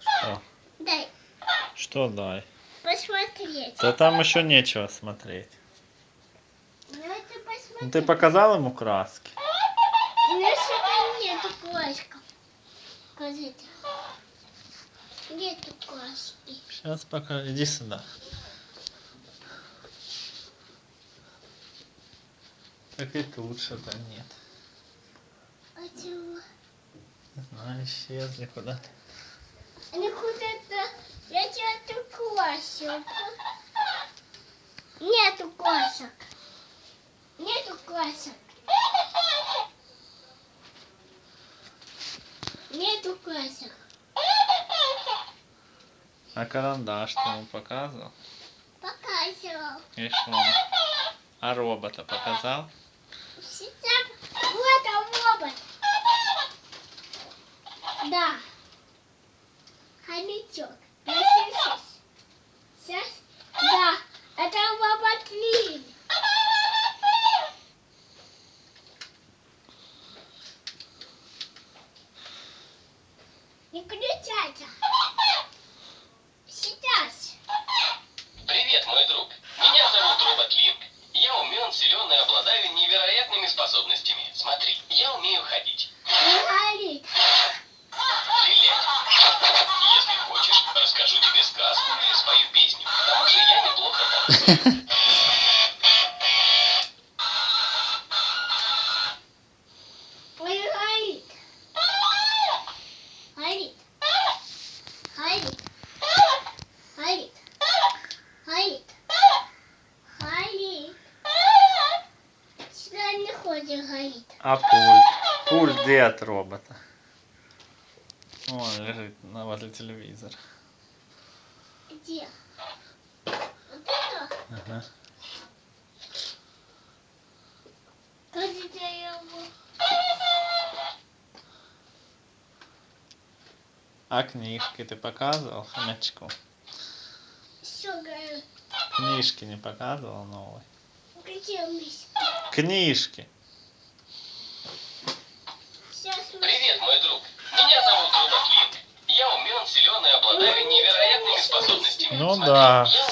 Что? дай Что дай? посмотреть. Да там еще нечего смотреть. Ну, посмотреть. ты показал ему краски? У меня что-то нету классиков. Скажите. Нету классики. Сейчас пока. Иди сюда. Так и тут что-то нет. А чего? Не знаю, исчезли куда-то. Они куда-то... Я чего-то классик. Нету классик. Нету классик. Нету классик. А карандаш ты ему показывал? Показывал. И что? А робота показал? Сейчас вот он робот. Да. Хомячок. Я сейчас. Сейчас. Да. Это робот Лин. Не кричайте. Сейчас. Привет, мой друг. Меня зовут Робот Линк. Я умен, силен и обладаю невероятными способностями. Смотри, я умею ходить, Не горит. стрелять. Если хочешь, расскажу тебе сказку или спою песню. К тому же я неплохо танцую. Ой, горит. Горит. Горит. Горит. Горит. Горит. Сюда не ходит, горит. А пульт? Пульт где от робота? Вон лежит на возле телевизора. Где? Ага. Кажется, я его... А книжки ты показывал хомячку? Книжки не показывал новые? Книжки. Привет, мой друг. Меня зовут Робот Линк. Я умен, силен и обладаю невероятными способностями. Ну Смотри, да. Я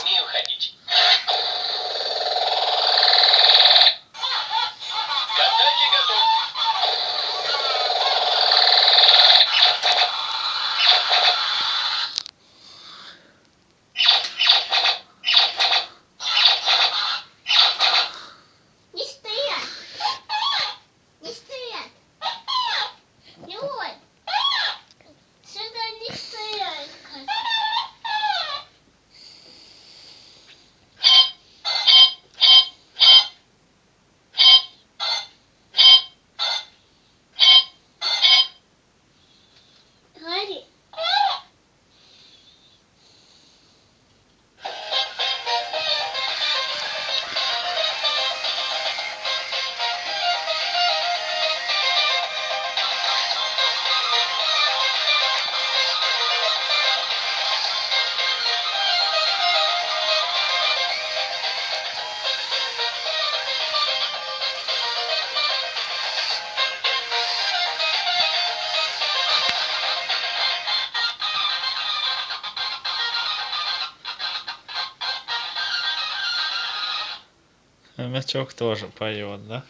Хомячок тоже поет, да?